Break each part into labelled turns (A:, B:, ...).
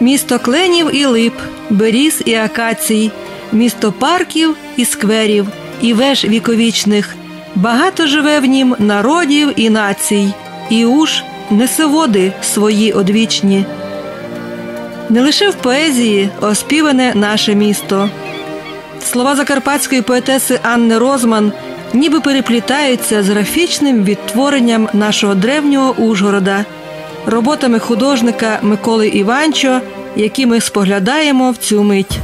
A: місто кленів і лип, беріз і акацій, місто парків і скверів, і веж віковічних. Багато живе в нім народів і націй, і уж несе води свої одвічні. Не лише в поезії оспіване наше місто. Слова закарпатської поетеси Анни Розман ніби переплітаються з графічним відтворенням нашого древнього Ужгорода, роботами художника Миколи Іванчо, які ми споглядаємо в цю мить.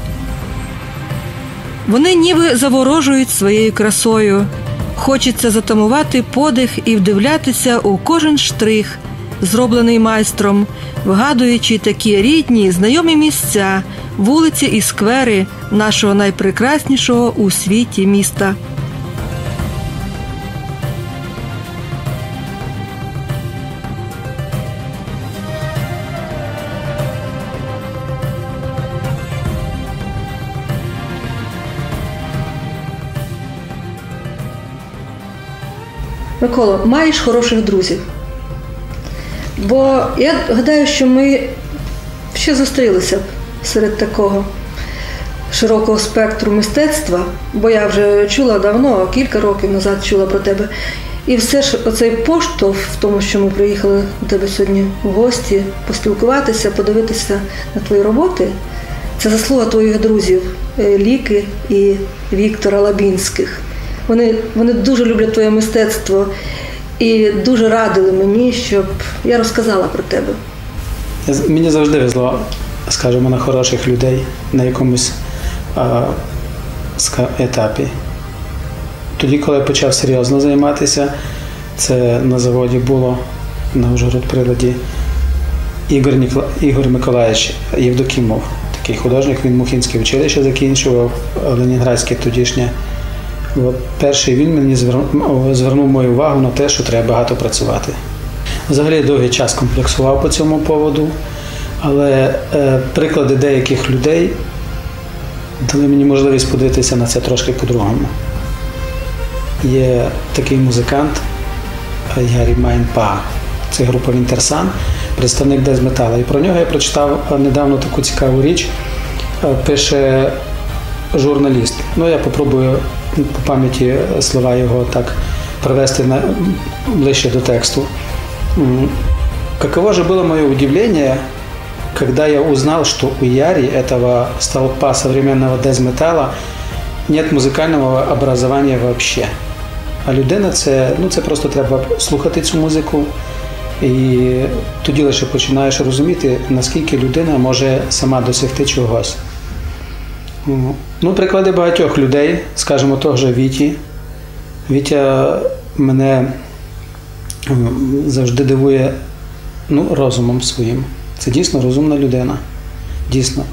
A: Вони ніби заворожують своєю красою. Хочеться затамувати подих і вдивлятися у кожен штрих, зроблений майстром, вгадуючи такі рідні, знайомі місця, вулиці і сквери нашого найпрекраснішого у світі міста. Микола, маєш хороших друзів. Бо я гадаю, що ми ще зустрілися серед такого широкого спектру мистецтва, бо я вже чула давно, кілька років назад чула про тебе. І все ж оцей поштовх в тому, що ми приїхали до тебе сьогодні в гості, поспілкуватися, подивитися на твої роботи, це заслуга твоїх друзів е, Ліки і Віктора Лабінських. Вони, Вони дуже люблять твоє мистецтво і дуже радили мені, щоб я розказала про тебе.
B: Мені завжди везло, скажімо, на хороших людей на якомусь а, етапі. Тоді, коли я почав серйозно займатися, це на заводі було на Ужгород Ігор Нікла... Ігор Миколаївич Євдокімов, такий художник, він Мухінське училище закінчував, Ленінградське тодішнє. От перший він мені звернув, мою увагу на те, що треба багато працювати. Взагалі довгий час комплексував по цьому поводу, але е, приклади деяких людей дали мені можливість подивитися на це трошки по-другому. Є такий музикант Ярі Майнпа, це група Вінтерсан, представник Дезметала. І про нього я прочитав недавно таку цікаву річ. Е, пише журналіст. Ну, я попробую по пам'яті слова його так привести на, ближче до тексту. Каково же было мое удивление, когда я узнал, что у Яри, этого столпа современного дезметала, нет музикального образування вообще. А людина це ну це просто треба слухати цю музику, і тоді лише починаєш розуміти, наскільки людина може сама досягти чогось. Ну, приклади багатьох людей, скажімо, того же Віті. Вітя мене завжди дивує ну, розумом своїм. Це дійсно розумна людина. Дійсно.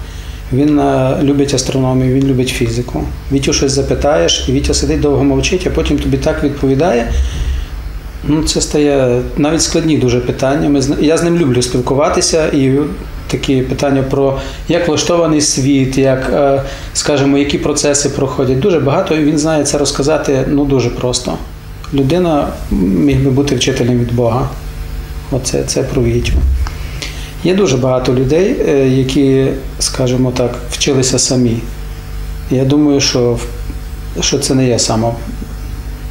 B: Він любить астрономію, він любить фізику. Вітю щось запитаєш, і Вітя сидить довго мовчить, а потім тобі так відповідає. Ну, Це стає навіть складні дуже питання. Ми, Я з ним люблю спілкуватися і такі питання про як влаштований світ, як, е, скажімо, які процеси проходять. Дуже багато він знає це розказати ну, дуже просто. Людина міг би бути вчителем від Бога. Оце це про Вітю. Є дуже багато людей, е, які, скажімо так, вчилися самі. Я думаю, що що це не є само.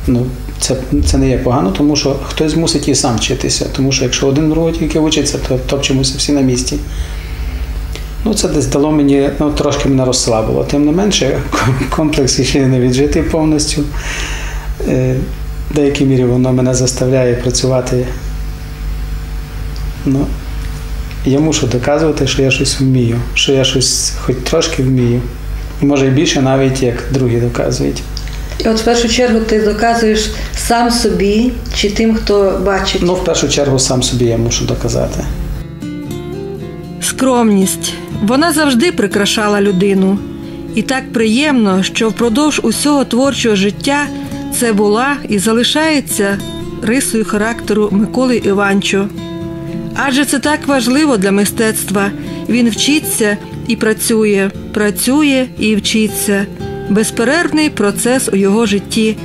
B: Ну, це це не є погано, тому що хтось мусить і сам вчитися. Тому що якщо один другого тільки вчиться, то топчемося всі на місці. Ну, Це десь дало мені, ну, трошки мене розслабило. Тим не менше, комплекс ще не віджитий повністю. Е, в деякій мірі воно мене заставляє працювати. Ну, Я мушу доказувати, що я щось вмію, що я щось хоч трошки вмію. Може і більше навіть як другі доказують.
A: І от в першу чергу ти доказуєш сам собі чи тим, хто бачить?
B: Ну, в першу чергу, сам собі я мушу доказати.
A: Скромність. Вона завжди прикрашала людину. І так приємно, що впродовж усього творчого життя це була і залишається рисою характеру Миколи Іванчо. Адже це так важливо для мистецтва. Він вчиться і працює, працює і вчиться безперервний процес у його житті.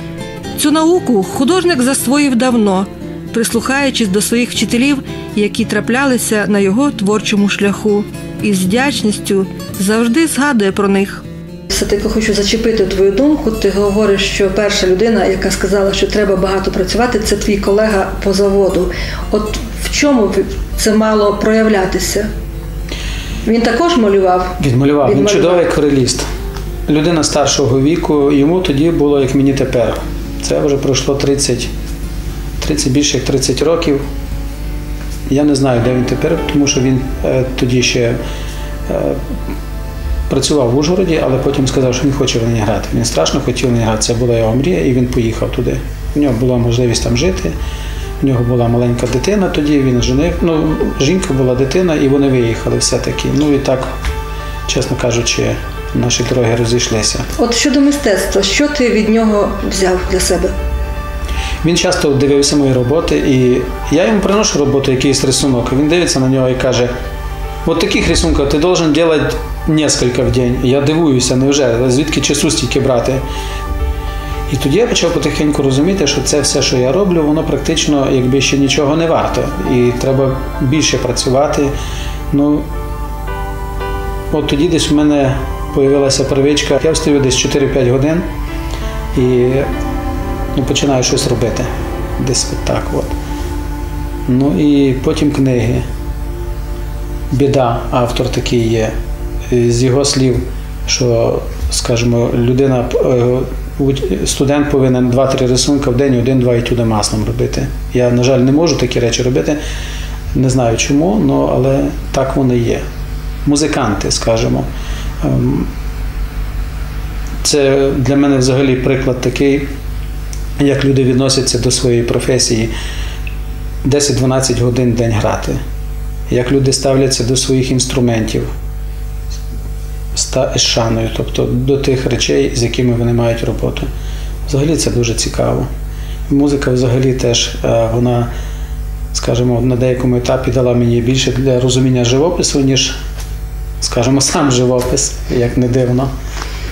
A: Цю науку художник засвоїв давно, прислухаючись до своїх вчителів, які траплялися на його творчому шляху, і з вдячністю завжди згадує про них. Все-таки хочу зачепити твою думку. Ти говориш, що перша людина, яка сказала, що треба багато працювати, це твій колега по заводу. От в чому це мало проявлятися? Він також малював?
B: Відмалював. Він чудовий кореліст. Людина старшого віку, йому тоді було як мені тепер. Це вже пройшло 30, 30 більше як 30 років. Я не знаю, де він тепер, тому що він е, тоді ще е, працював в Ужгороді, але потім сказав, що він хоче в Ленінград. Він страшно хотів в Ленінград, це була його мрія, і він поїхав туди. У нього була можливість там жити. У нього була маленька дитина тоді, він женив. Ну, жінка була дитина, і вони виїхали все-таки. Ну і так, чесно кажучи, наші дороги розійшлися.
A: От щодо мистецтва, що ти від нього взяв для себе?
B: Він часто дивився мої роботи, і я йому приношу роботу, якийсь рисунок. Він дивиться на нього і каже: от таких рисунків ти должен робити несколько в день. Я дивуюся, невже, звідки часу стільки брати. І тоді я почав потихеньку розуміти, що це все, що я роблю, воно практично якби ще нічого не варто. І треба більше працювати. Ну, от тоді десь у мене з'явилася привичка. Я встаю десь 4-5 годин і ну, починаю щось робити. Десь так. От. Ну і потім книги. Біда, автор такий є. З його слів, що, скажімо, людина, студент повинен 2-3 рисунки в день, один-два етюди маслом робити. Я, на жаль, не можу такі речі робити. Не знаю чому, але так вони є. Музиканти, скажімо. Це для мене взагалі приклад такий, як люди відносяться до своєї професії 10-12 годин в день грати, як люди ставляться до своїх інструментів з шаною, тобто до тих речей, з якими вони мають роботу. Взагалі це дуже цікаво. Музика взагалі теж вона, скажімо, на деякому етапі дала мені більше для розуміння живопису, ніж, скажімо, сам живопис, як не дивно.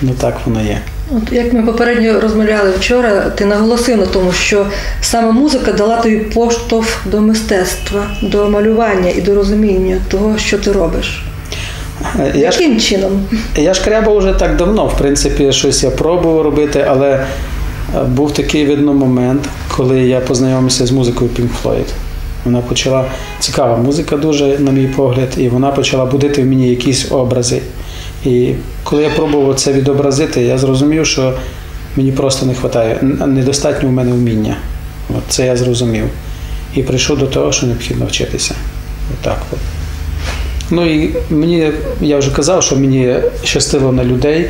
B: Ну так воно є.
A: От як ми попередньо розмовляли вчора, ти наголосив на тому, що саме музика дала тобі поштовх до мистецтва, до малювання і до розуміння того, що ти робиш. Я Яким ж, чином?
B: Я ж кряба вже так давно, в принципі, щось я пробував робити, але був такий видно момент, коли я познайомився з музикою Pink Floyd. Вона почала цікава музика, дуже, на мій погляд, і вона почала будити в мені якісь образи. І коли я пробував це відобразити, я зрозумів, що мені просто не вистачає, недостатньо в мене вміння. От Це я зрозумів. І прийшов до того, що необхідно вчитися. Отак от. Ну і мені, я вже казав, що мені щастило на людей.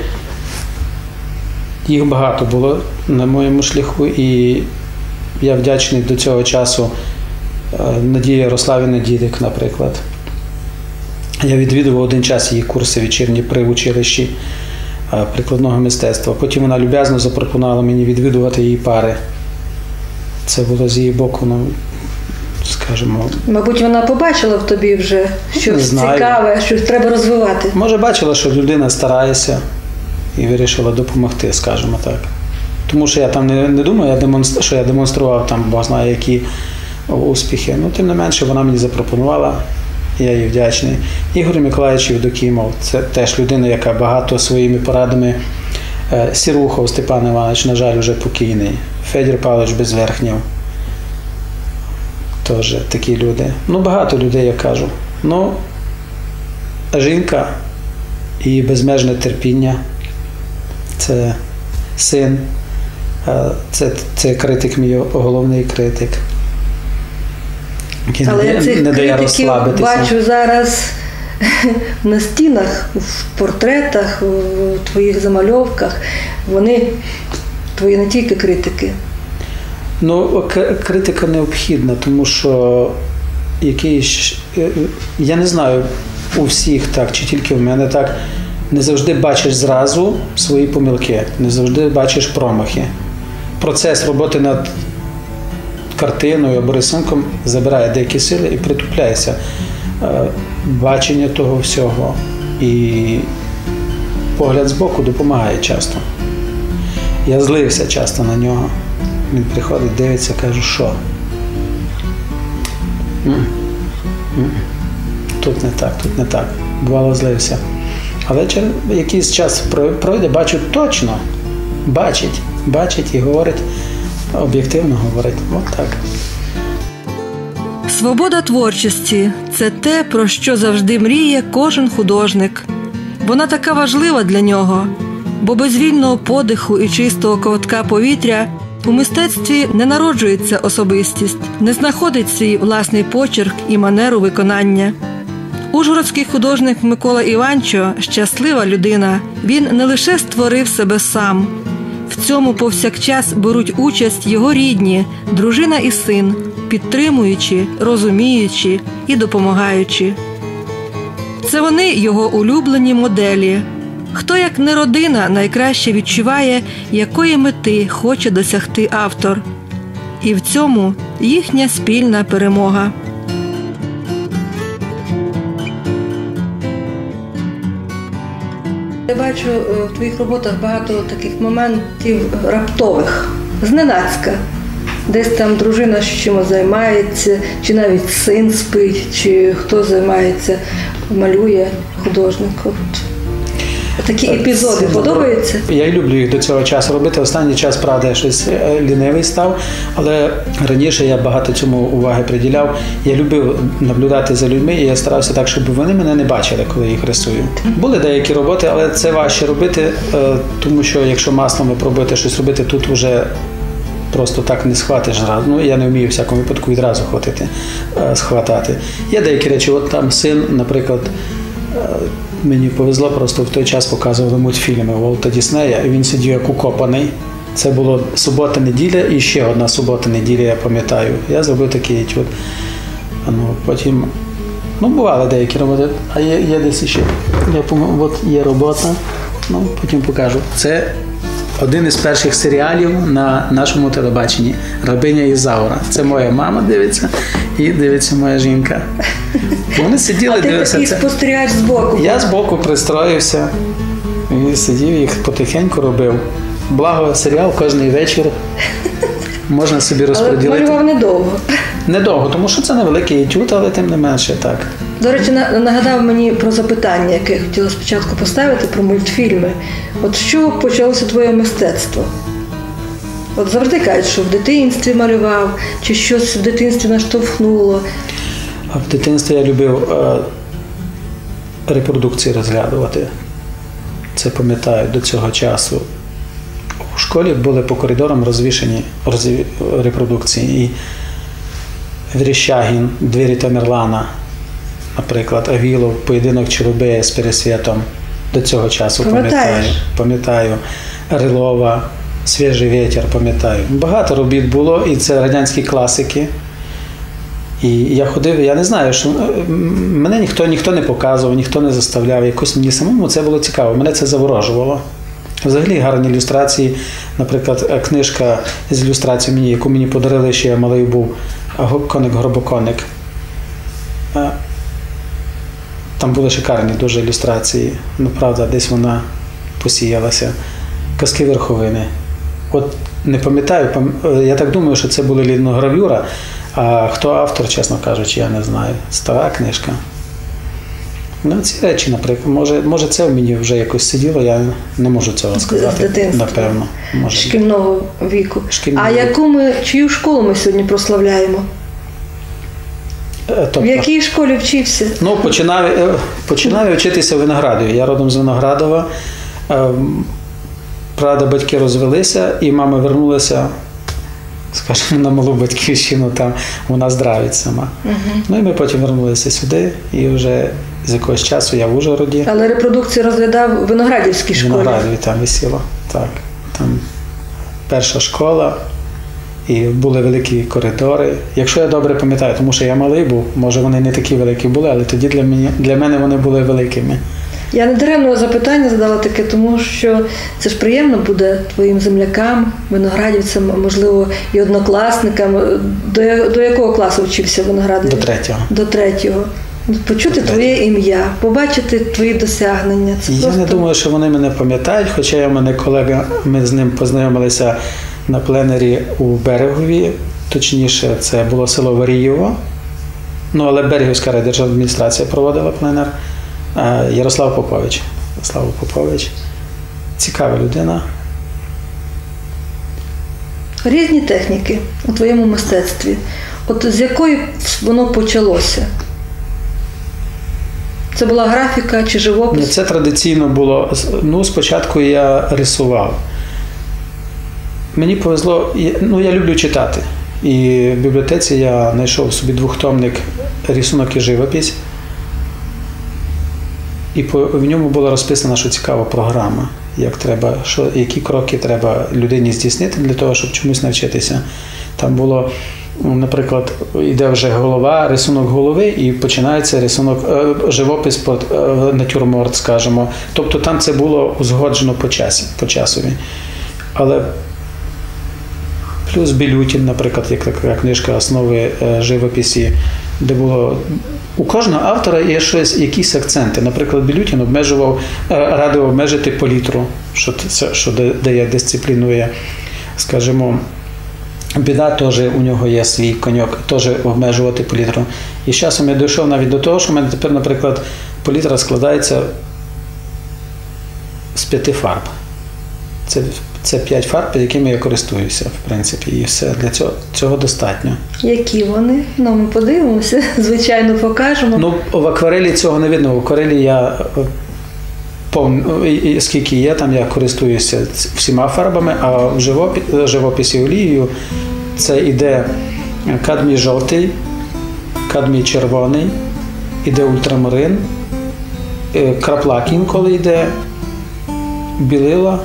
B: Їх багато було на моєму шляху, і я вдячний до цього часу е, Надії Ярославіни Дідик, наприклад. Я відвідував один час її курси вечірні при училищі е, прикладного мистецтва. Потім вона люб'язно запропонувала мені відвідувати її пари. Це було з її боку, ну, скажімо.
A: Мабуть, вона побачила в тобі вже щось цікаве, що треба розвивати.
B: Може, бачила, що людина старається і вирішила допомогти, скажімо так. Тому що я там не не думаю, що я демонстрував там, бо знає, які успіхи. Ну, тим не менше, вона мені запропонувала я їй вдячний. Ігор Миколаївич Євдокімов це теж людина, яка багато своїми порадами. Е, Сірухов Степан Іванович, на жаль, вже покійний. Федір Павлович Безверхнів. Теж такі люди. Ну, багато людей, я кажу. Ну, жінка і безмежне терпіння. Це син, е, це, це критик мій головний критик.
A: Але я цих не дає розслабитися. бачу зараз на стінах, в портретах, в твоїх замальовках. Вони твої не тільки критики.
B: Ну, критика необхідна, тому що якийсь, е, я не знаю у всіх так, чи тільки в мене так. Не завжди бачиш зразу свої помилки, не завжди бачиш промахи. Процес роботи над картиною або рисунком забирає деякі сили і притупляється е, бачення того всього. І погляд збоку допомагає часто. Я злився часто на нього. Він приходить, дивиться, кажу, що. Тут не так, тут не так. Бувало злився. Але через якийсь час пройде, бачу точно. Бачить, бачить і говорить, об'єктивно говорить. От так.
A: Свобода творчості це те, про що завжди мріє кожен художник. Вона така важлива для нього, бо без вільного подиху і чистого ковтка повітря у мистецтві не народжується особистість, не знаходить свій власний почерк і манеру виконання. Ужгородський художник Микола Іванчо щаслива людина. Він не лише створив себе сам. В цьому повсякчас беруть участь його рідні, дружина і син, підтримуючи, розуміючи і допомагаючи. Це вони його улюблені моделі. Хто як не родина найкраще відчуває, якої мети хоче досягти автор. І в цьому їхня спільна перемога. Бачу е, в твоїх роботах багато таких моментів раптових, зненацька. Десь там дружина чимось займається, чи навіть син спить, чи хто займається, малює художник. Такі епізоди подобаються.
B: Я люблю їх до цього часу робити. Останній час, правда, я щось е, лінивий став, але раніше я багато цьому уваги приділяв. Я любив наблюдати за людьми, і я старався так, щоб вони мене не бачили, коли їх рисую. Були деякі роботи, але це важче робити, е, тому що якщо маслом ви пробуєте щось робити, тут вже. Просто так не схватиш зразу. Ну, я не вмію в всякому випадку відразу хватити, е, схватати. Є деякі речі, от там син, наприклад, мені повезло, просто в той час показували мультфільми Волта Діснея, і він сидів як укопаний. Це було субота-неділя і ще одна субота-неділя, я пам'ятаю. Я зробив такий етюд. Ну, потім, ну, бували деякі роботи, а є, є десь ще. Я от є робота, ну, потім покажу. Це один із перших серіалів на нашому телебаченні Рабиня Ізаура. Це моя мама дивиться і дивиться моя жінка. Вони сиділи,
A: А ти
B: дивилися
A: такий
B: це.
A: спостерігач збоку.
B: Я збоку пристроївся і сидів, їх потихеньку робив. Благо серіал кожний вечір. Можна собі
A: Але
B: розподілити.
A: малював недовго.
B: Недовго, тому що це невеликий етюд, але тим не менше так.
A: До речі, нагадав мені про запитання, яке я хотіла спочатку поставити про мультфільми. От з чого почалося твоє мистецтво? От завжди кажуть, що в дитинстві малював, чи щось в дитинстві наштовхнуло.
B: В дитинстві я любив е, репродукції розглядувати. Це пам'ятаю до цього часу. У школі були по коридорам розвішені розві- репродукції. І Вріщагін, двері Тамерлана, наприклад, Авілов, поєдинок Чорубея з Пересвітом. До цього часу пам'ятаю. Пам'ятаю. Рилова, Свіжий вітер, пам'ятаю. Багато робіт було, і це радянські класики. І я ходив, я не знаю, що е, мене ніхто ніхто не показував, ніхто не заставляв. Якось мені самому це було цікаво, мене це заворожувало. Взагалі гарні ілюстрації. Наприклад, е, книжка з ілюстрацій яку мені подарили, ще я малий був коник Гробоконик. Е, Там були шикарні дуже ілюстрації. Ну, правда, десь вона посіялася. Казки верховини. От не пам'ятаю, пам- е, я так думаю, що це були ліногравюра. А хто автор, чесно кажучи, я не знаю. Стара книжка. Ну, ці речі, наприклад, може, може це в мені вже якось сиділо, я не можу цього сказати.
A: дитинства.
B: Напевно. Може.
A: шкільного віку.
B: Шкільного
A: а
B: віку.
A: яку ми чию школу ми сьогодні прославляємо?
B: Е, Тобто,
A: В якій школі вчився?
B: Ну, починав, е, починав вчитися в Виноградові. Я родом з Виноградова. Ем, Правда, батьки розвелися, і мама вернулася, скажімо, на малу батьківщину, там вона здравить сама. Ну і ми потім вернулися сюди, і вже з якогось часу я в Ужгороді,
A: Але репродукцію розглядав в Виноградівській
B: в
A: школі.
B: Виноградові там висіло. Так, там перша школа, і були великі коридори. Якщо я добре пам'ятаю, тому що я малий був, може вони не такі великі були, але тоді для мене, для мене вони були великими.
A: Я не даремно запитання задала таке, тому що це ж приємно буде твоїм землякам, виноградівцям, можливо, і однокласникам. До, до якого класу вчився в Виноградові?
B: До третього.
A: До третього. Почути твоє ім'я, побачити твої досягнення. Це
B: Я
A: просто
B: не думаю, що вони мене пам'ятають, хоча я мене колега, ми з ним познайомилися на пленері у Берегові. Точніше, це було село Варієво. Ну, але Берегівська райдержадміністрація проводила пленер. Е, Ярослав Попович. Ярослав Попович. Цікава людина.
A: Різні техніки у твоєму мистецтві. От з якої воно почалося? Це була графіка чи
B: Ні,
A: живопис?
B: Це традиційно було. Ну, спочатку я рисував. Мені повезло, ну я люблю читати. І в бібліотеці я знайшов собі двохтомник рисунок і живопись. І в ньому була розписана, що цікава програма, як треба, що, які кроки треба людині здійснити для того, щоб чомусь навчитися. Там було, наприклад, йде вже голова, рисунок голови, і починається рисунок, е, живопис по е, натюрморт, скажімо. Тобто там це було узгоджено по часі, по часові. Але плюс Білютін, наприклад, як така книжка основи е, живописі, де було. У кожного автора є щось, якісь акценти. Наприклад, Білютін обмежував, радив обмежити палітру, що, це, що да- дає дисциплінує. Скажімо, біда теж у нього є свій коньок, теж обмежувати палітру. І з часом я дійшов навіть до того, що в мене тепер, наприклад, палітра складається з п'яти фарб. Це, це п'ять фарб, якими я користуюся, в принципі, і все для цього, цього достатньо.
A: Які вони? Ну, ми подивимося, звичайно, покажемо.
B: Ну, в акварелі цього не видно. В акварелі я скільки є, там я користуюся всіма фарбами, а в живопі... живописі олією це іде кадмій жовтий, кадмій червоний, іде ультрамарин, е, краплак інколи йде, білила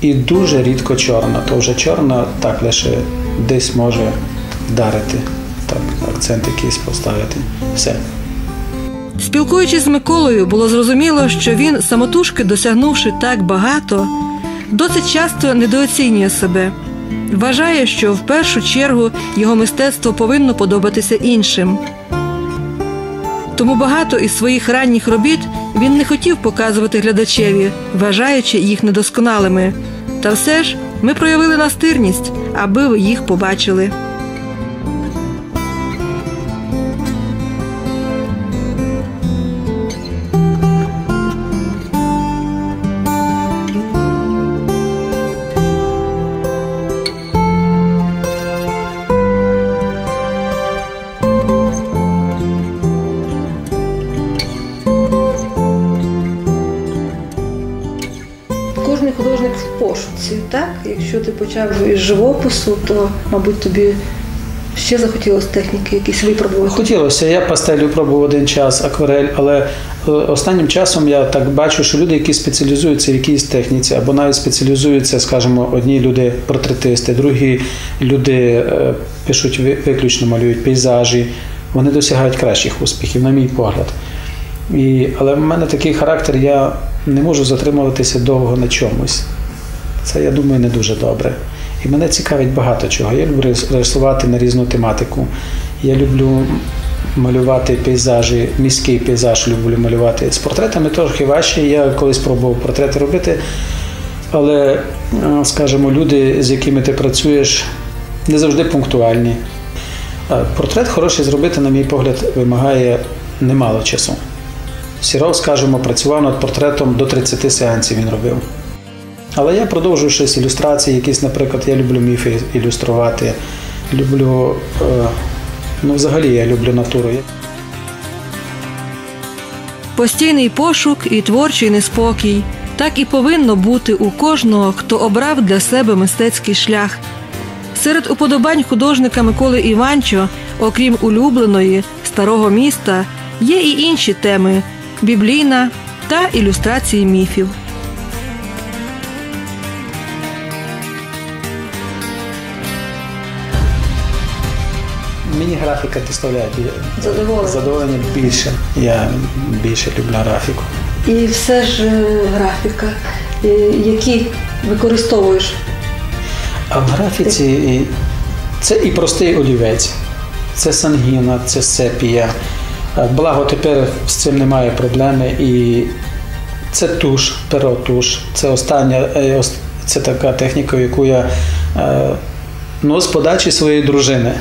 B: і дуже рідко чорна. То вже чорна так лише десь може вдарити, так, акцент якийсь поставити. Все.
A: Спілкуючись з Миколою, було зрозуміло, що він, самотужки досягнувши так багато, досить часто недооцінює себе. Вважає, що в першу чергу його мистецтво повинно подобатися іншим. Тому багато із своїх ранніх робіт він не хотів показувати глядачеві, вважаючи їх недосконалими. Та все ж ми проявили настирність, аби ви їх побачили. Ти почав із живопису, то, мабуть, тобі ще захотілося техніки якісь випробувати.
B: Хотілося. Я пастелю пробував один час, акварель, але е, останнім часом я так бачу, що люди, які спеціалізуються в якійсь техніці, або навіть спеціалізуються, скажімо, одні люди портретисти, другі люди е, пишуть виключно малюють пейзажі, вони досягають кращих успіхів, на мій погляд. І, але в мене такий характер, я не можу затримуватися довго на чомусь. Це, я думаю, не дуже добре. І мене цікавить багато чого. Я люблю рис- рисувати на різну тематику. Я люблю малювати пейзажі, міський пейзаж люблю малювати. З портретами трохи важче. Я колись пробував портрети робити, але, е, скажімо, люди, з якими ти працюєш, не завжди пунктуальні. Портрет хороший зробити, на мій погляд, вимагає немало часу. Сіров, скажімо, працював над портретом до 30 сеансів він робив. Але я продовжую щось ілюстрації, якісь, наприклад, я люблю міфи ілюструвати, люблю, е, ну, взагалі я люблю натуру.
A: Постійний пошук і творчий неспокій. Так і повинно бути у кожного, хто обрав для себе мистецький шлях. Серед уподобань художника Миколи Іванчо, окрім улюбленої старого міста, є і інші теми біблійна та ілюстрації міфів.
B: Мені графіка доставляє
A: Задоволення.
B: задоволення більше. Я більше люблю графіку.
A: І все ж е, графіка, е, які використовуєш.
B: А в графіці це і простий олівець, це сангіна, це сепія. Е, Благо тепер з цим немає проблеми. І це туш, перо туш. Це остання, це така техніка, яку я ну, з подачі своєї дружини.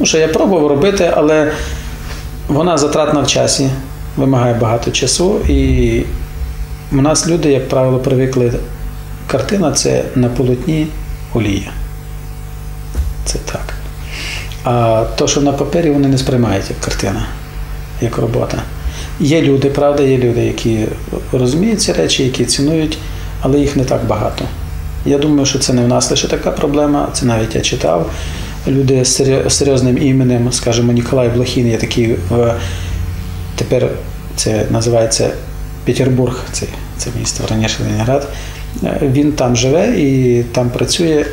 B: Ну, що я пробував робити, але вона затратна в часі, вимагає багато часу, і у нас люди, як правило, привикли. Картина це на полотні олія. Це так. А то, що на папері, вони не сприймають як картина, як робота. Є люди, правда, є люди, які розуміють ці речі, які цінують, але їх не так багато. Я думаю, що це не в нас лише така проблема, це навіть я читав. Люди з серйозним іменем, скажімо, Ніколай Блохін є такий в тепер це називається Петербург, це, це місто раніше Ленінград. Він там живе і там працює.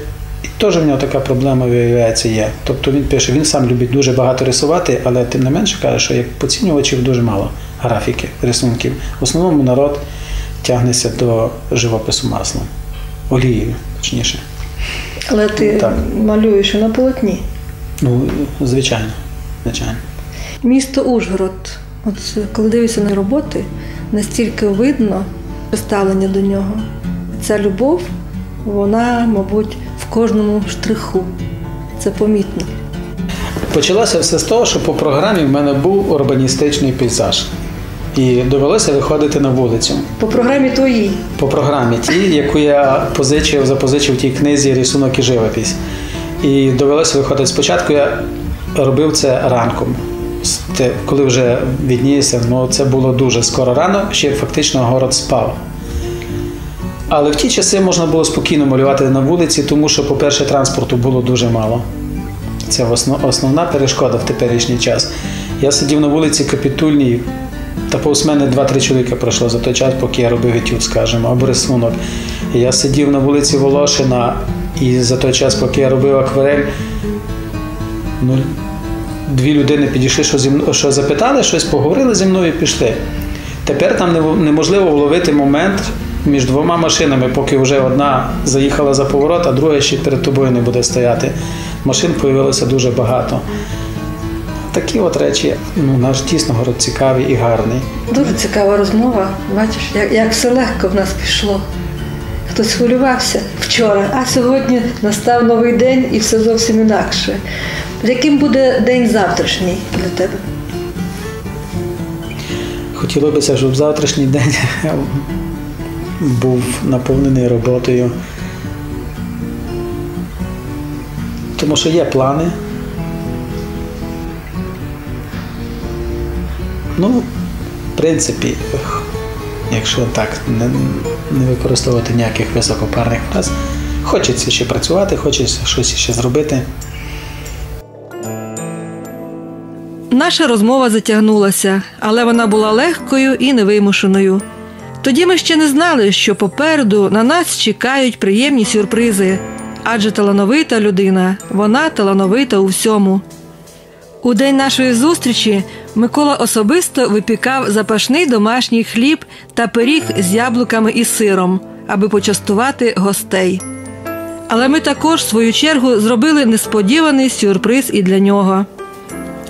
B: І теж в нього така проблема виявляється є. Тобто він пише, він сам любить дуже багато рисувати, але тим не менше каже, що як поцінювачів дуже мало графіки, рисунків. В основному народ тягнеться до живопису маслом, олією, точніше.
A: Але ти
B: Так.
A: малюєш на полотні.
B: Ну, звичайно, звичайно.
A: Місто Ужгород. От е, коли дивишся на роботи, настільки видно ставлення до нього. Ця любов, вона, мабуть, в кожному штриху. Це помітно.
B: Почалося все з того, що по програмі в мене був урбаністичний пейзаж. І довелося виходити на вулицю.
A: По програмі твоїй.
B: По програмі тій, яку я позичив, запозичив в тій книзі рисунок і живопись. І довелося виходити спочатку. Я робив це ранком. Коли вже відніється, ну це було дуже скоро рано, ще фактично город спав. Але в ті часи можна було спокійно малювати на вулиці, тому що, по-перше, транспорту було дуже мало. Це основ- основна перешкода в теперішній час. Я сидів на вулиці Капітульній, та повз мене два-три чоловіка пройшло за той час, поки я робив етюд, скажімо, або рисунок. Я сидів на вулиці Волошина, і за той час, поки я робив акварель, ну, дві людини підійшли, що, зі мною, що запитали щось, поговорили зі мною і пішли. Тепер там неможливо вловити момент між двома машинами, поки вже одна заїхала за поворот, а друга ще перед тобою не буде стояти. Машин появилося дуже багато. Такі от речі, ну, наш дійсно город цікавий і гарний.
A: Дуже цікава розмова. Бачиш, як, як все легко в нас пішло. Хтось хвилювався вчора, а сьогодні настав новий день і все зовсім інакше. Яким буде день завтрашній для тебе?
B: Хотілося б, щоб завтрашній день був наповнений роботою. Тому що є плани. Ну, в принципі, якщо так не, не використовувати ніяких високопарних фраз, хочеться ще працювати, хочеться щось ще зробити.
A: Наша розмова затягнулася, але вона була легкою і невимушеною. Тоді ми ще не знали, що попереду на нас чекають приємні сюрпризи, адже талановита людина, вона талановита у всьому. У день нашої зустрічі Микола особисто випікав запашний домашній хліб та пиріг з яблуками і сиром, аби почастувати гостей. Але ми також, в свою чергу, зробили несподіваний сюрприз і для нього.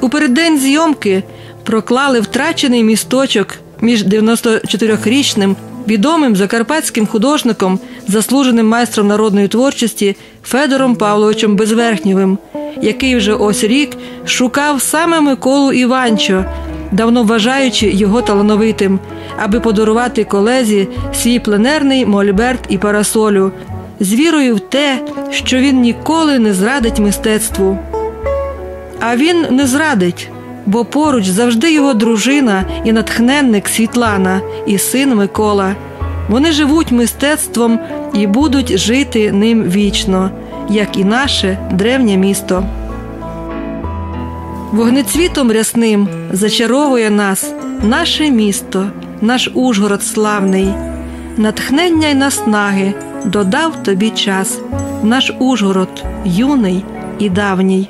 A: У переддень зйомки проклали втрачений місточок між 94-річним відомим закарпатським художником, заслуженим майстром народної творчості Федором Павловичем Безверхнєвим, який вже ось рік шукав саме Миколу Іванчо, давно вважаючи його талановитим, аби подарувати колезі свій пленерний мольберт і парасолю, з вірою в те, що він ніколи не зрадить мистецтву. А він не зрадить, бо поруч завжди його дружина і натхненник Світлана і син Микола. Вони живуть мистецтвом і будуть жити ним вічно, як і наше древнє місто. Вогнецвітом рясним зачаровує нас наше місто, наш Ужгород славний. Натхнення й наснаги додав тобі час, наш Ужгород юний і давній.